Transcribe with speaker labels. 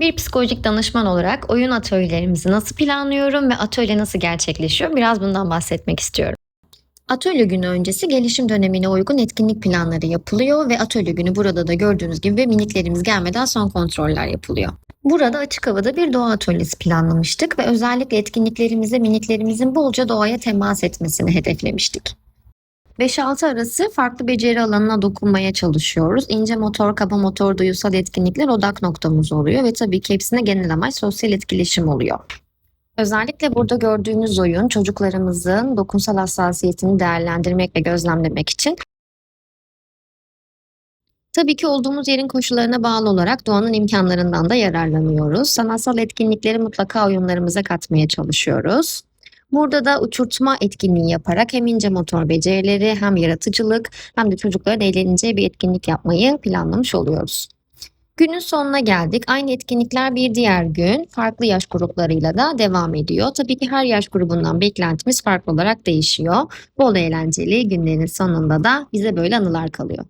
Speaker 1: Bir psikolojik danışman olarak oyun atölyelerimizi nasıl planlıyorum ve atölye nasıl gerçekleşiyor biraz bundan bahsetmek istiyorum. Atölye günü öncesi gelişim dönemine uygun etkinlik planları yapılıyor ve atölye günü burada da gördüğünüz gibi miniklerimiz gelmeden son kontroller yapılıyor. Burada açık havada bir doğa atölyesi planlamıştık ve özellikle etkinliklerimizde miniklerimizin bolca doğaya temas etmesini hedeflemiştik. 5-6 arası farklı beceri alanına dokunmaya çalışıyoruz. İnce motor, kaba motor, duyusal etkinlikler odak noktamız oluyor ve tabii ki hepsine genel amaç sosyal etkileşim oluyor. Özellikle burada gördüğünüz oyun çocuklarımızın dokunsal hassasiyetini değerlendirmek ve gözlemlemek için Tabii ki olduğumuz yerin koşullarına bağlı olarak doğanın imkanlarından da yararlanıyoruz. Sanatsal etkinlikleri mutlaka oyunlarımıza katmaya çalışıyoruz. Burada da uçurtma etkinliği yaparak hem ince motor becerileri hem yaratıcılık hem de çocukların eğleneceği bir etkinlik yapmayı planlamış oluyoruz. Günün sonuna geldik. Aynı etkinlikler bir diğer gün farklı yaş gruplarıyla da devam ediyor. Tabii ki her yaş grubundan beklentimiz farklı olarak değişiyor. Bol eğlenceli günlerin sonunda da bize böyle anılar kalıyor.